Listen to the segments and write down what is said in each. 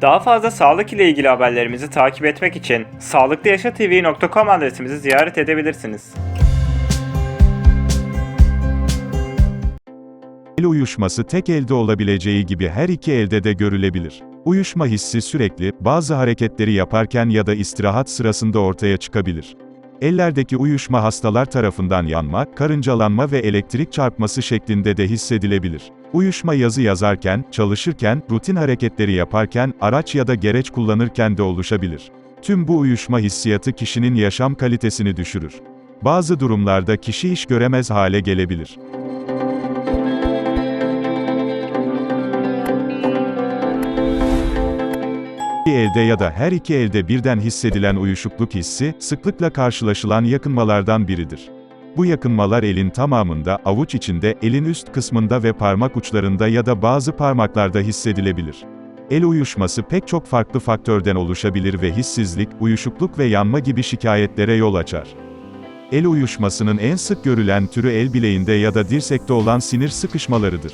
Daha fazla sağlık ile ilgili haberlerimizi takip etmek için sağlıklıyaşatv.com adresimizi ziyaret edebilirsiniz. El uyuşması tek elde olabileceği gibi her iki elde de görülebilir. Uyuşma hissi sürekli, bazı hareketleri yaparken ya da istirahat sırasında ortaya çıkabilir. Ellerdeki uyuşma hastalar tarafından yanma, karıncalanma ve elektrik çarpması şeklinde de hissedilebilir. Uyuşma yazı yazarken, çalışırken, rutin hareketleri yaparken, araç ya da gereç kullanırken de oluşabilir. Tüm bu uyuşma hissiyatı kişinin yaşam kalitesini düşürür. Bazı durumlarda kişi iş göremez hale gelebilir. İki elde ya da her iki elde birden hissedilen uyuşukluk hissi, sıklıkla karşılaşılan yakınmalardan biridir. Bu yakınmalar elin tamamında, avuç içinde, elin üst kısmında ve parmak uçlarında ya da bazı parmaklarda hissedilebilir. El uyuşması pek çok farklı faktörden oluşabilir ve hissizlik, uyuşukluk ve yanma gibi şikayetlere yol açar. El uyuşmasının en sık görülen türü el bileğinde ya da dirsekte olan sinir sıkışmalarıdır.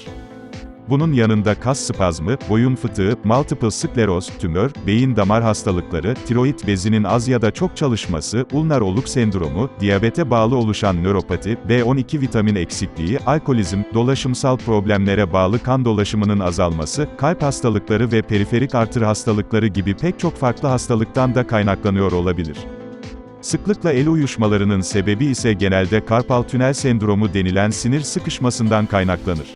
Bunun yanında kas spazmı, boyun fıtığı, multiple skleroz, tümör, beyin damar hastalıkları, tiroid bezinin az ya da çok çalışması, ulnar oluk sendromu, diyabete bağlı oluşan nöropati, B12 vitamin eksikliği, alkolizm, dolaşımsal problemlere bağlı kan dolaşımının azalması, kalp hastalıkları ve periferik arter hastalıkları gibi pek çok farklı hastalıktan da kaynaklanıyor olabilir. Sıklıkla el uyuşmalarının sebebi ise genelde karpal tünel sendromu denilen sinir sıkışmasından kaynaklanır.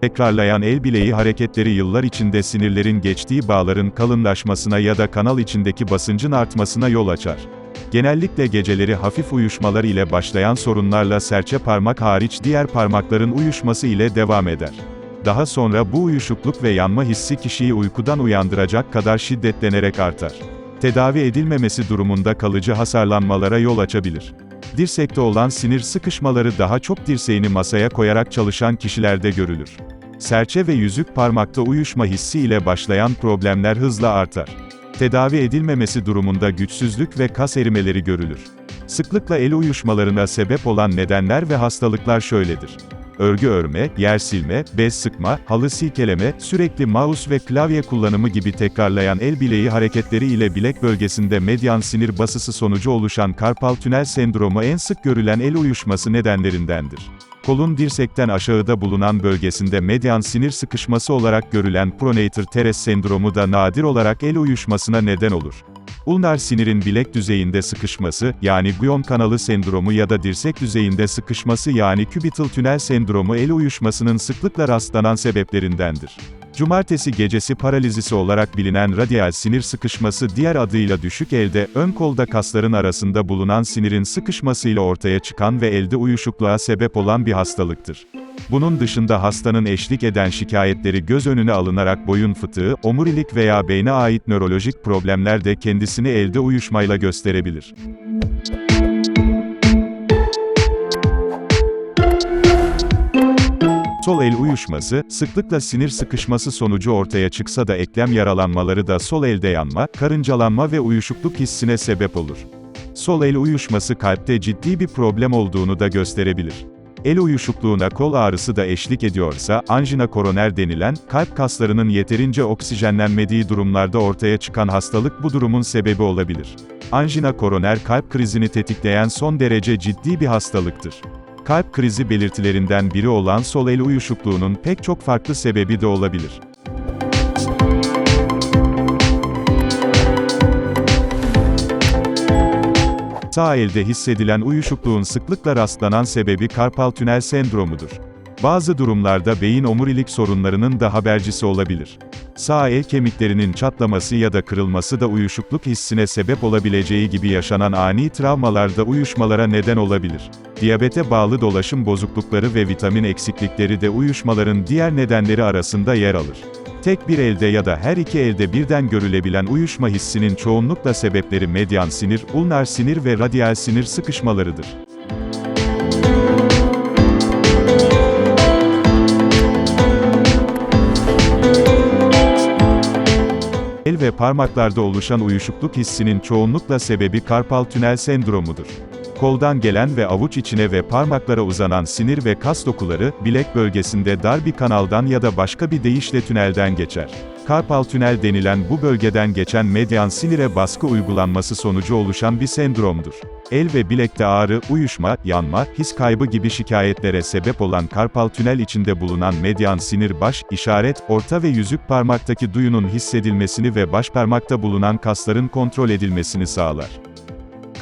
Tekrarlayan el bileği hareketleri yıllar içinde sinirlerin geçtiği bağların kalınlaşmasına ya da kanal içindeki basıncın artmasına yol açar. Genellikle geceleri hafif uyuşmalar ile başlayan sorunlarla serçe parmak hariç diğer parmakların uyuşması ile devam eder. Daha sonra bu uyuşukluk ve yanma hissi kişiyi uykudan uyandıracak kadar şiddetlenerek artar. Tedavi edilmemesi durumunda kalıcı hasarlanmalara yol açabilir. Dirsekte olan sinir sıkışmaları daha çok dirseğini masaya koyarak çalışan kişilerde görülür. Serçe ve yüzük parmakta uyuşma hissi ile başlayan problemler hızla artar. Tedavi edilmemesi durumunda güçsüzlük ve kas erimeleri görülür. Sıklıkla el uyuşmalarına sebep olan nedenler ve hastalıklar şöyledir. Örgü örme, yer silme, bez sıkma, halı silkeleme, sürekli mouse ve klavye kullanımı gibi tekrarlayan el bileği hareketleri ile bilek bölgesinde medyan sinir basısı sonucu oluşan karpal tünel sendromu en sık görülen el uyuşması nedenlerindendir. Kolun dirsekten aşağıda bulunan bölgesinde medyan sinir sıkışması olarak görülen pronator teres sendromu da nadir olarak el uyuşmasına neden olur. Ulnar sinirin bilek düzeyinde sıkışması, yani guyon kanalı sendromu ya da dirsek düzeyinde sıkışması yani cubital tünel sendromu el uyuşmasının sıklıkla rastlanan sebeplerindendir. Cumartesi gecesi paralizisi olarak bilinen radyal sinir sıkışması diğer adıyla düşük elde, ön kolda kasların arasında bulunan sinirin sıkışmasıyla ortaya çıkan ve elde uyuşukluğa sebep olan bir hastalıktır. Bunun dışında hastanın eşlik eden şikayetleri göz önüne alınarak boyun fıtığı, omurilik veya beyne ait nörolojik problemler de kendisini elde uyuşmayla gösterebilir. Sol el uyuşması, sıklıkla sinir sıkışması sonucu ortaya çıksa da eklem yaralanmaları da sol elde yanma, karıncalanma ve uyuşukluk hissine sebep olur. Sol el uyuşması kalpte ciddi bir problem olduğunu da gösterebilir. El uyuşukluğuna kol ağrısı da eşlik ediyorsa, anjina koroner denilen, kalp kaslarının yeterince oksijenlenmediği durumlarda ortaya çıkan hastalık bu durumun sebebi olabilir. Anjina koroner kalp krizini tetikleyen son derece ciddi bir hastalıktır. Kalp krizi belirtilerinden biri olan sol el uyuşukluğunun pek çok farklı sebebi de olabilir. Sağ elde hissedilen uyuşukluğun sıklıkla rastlanan sebebi karpal tünel sendromudur. Bazı durumlarda beyin omurilik sorunlarının da habercisi olabilir. Sağ el kemiklerinin çatlaması ya da kırılması da uyuşukluk hissine sebep olabileceği gibi yaşanan ani travmalarda uyuşmalara neden olabilir. Diyabete bağlı dolaşım bozuklukları ve vitamin eksiklikleri de uyuşmaların diğer nedenleri arasında yer alır. Tek bir elde ya da her iki elde birden görülebilen uyuşma hissinin çoğunlukla sebepleri medyan sinir, ulnar sinir ve radyal sinir sıkışmalarıdır. El ve parmaklarda oluşan uyuşukluk hissinin çoğunlukla sebebi karpal tünel sendromudur. Koldan gelen ve avuç içine ve parmaklara uzanan sinir ve kas dokuları, bilek bölgesinde dar bir kanaldan ya da başka bir deyişle tünelden geçer. Karpal tünel denilen bu bölgeden geçen medyan sinire baskı uygulanması sonucu oluşan bir sendromdur. El ve bilekte ağrı, uyuşma, yanma, his kaybı gibi şikayetlere sebep olan karpal tünel içinde bulunan medyan sinir baş, işaret, orta ve yüzük parmaktaki duyunun hissedilmesini ve baş parmakta bulunan kasların kontrol edilmesini sağlar.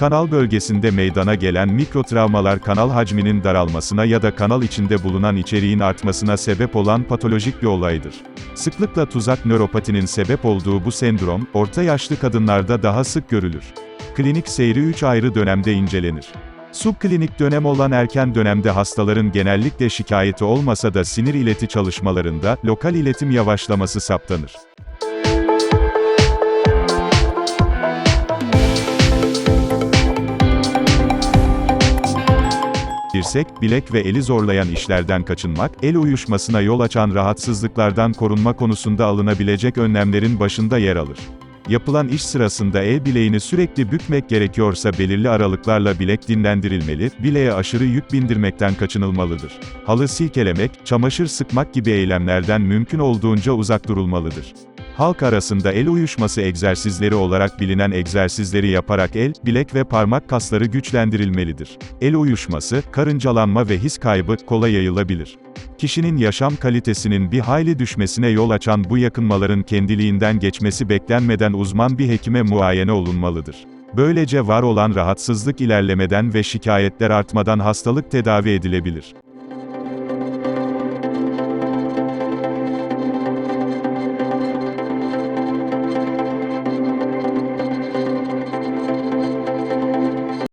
Kanal bölgesinde meydana gelen mikrotravmalar kanal hacminin daralmasına ya da kanal içinde bulunan içeriğin artmasına sebep olan patolojik bir olaydır. Sıklıkla tuzak nöropatinin sebep olduğu bu sendrom, orta yaşlı kadınlarda daha sık görülür. Klinik seyri 3 ayrı dönemde incelenir. Subklinik dönem olan erken dönemde hastaların genellikle şikayeti olmasa da sinir ileti çalışmalarında lokal iletim yavaşlaması saptanır. Dirsek, bilek ve eli zorlayan işlerden kaçınmak, el uyuşmasına yol açan rahatsızlıklardan korunma konusunda alınabilecek önlemlerin başında yer alır. Yapılan iş sırasında el bileğini sürekli bükmek gerekiyorsa belirli aralıklarla bilek dinlendirilmeli, bileğe aşırı yük bindirmekten kaçınılmalıdır. Halı silkelemek, çamaşır sıkmak gibi eylemlerden mümkün olduğunca uzak durulmalıdır. Halk arasında el uyuşması egzersizleri olarak bilinen egzersizleri yaparak el, bilek ve parmak kasları güçlendirilmelidir. El uyuşması, karıncalanma ve his kaybı kolay yayılabilir. Kişinin yaşam kalitesinin bir hayli düşmesine yol açan bu yakınmaların kendiliğinden geçmesi beklenmeden uzman bir hekime muayene olunmalıdır. Böylece var olan rahatsızlık ilerlemeden ve şikayetler artmadan hastalık tedavi edilebilir.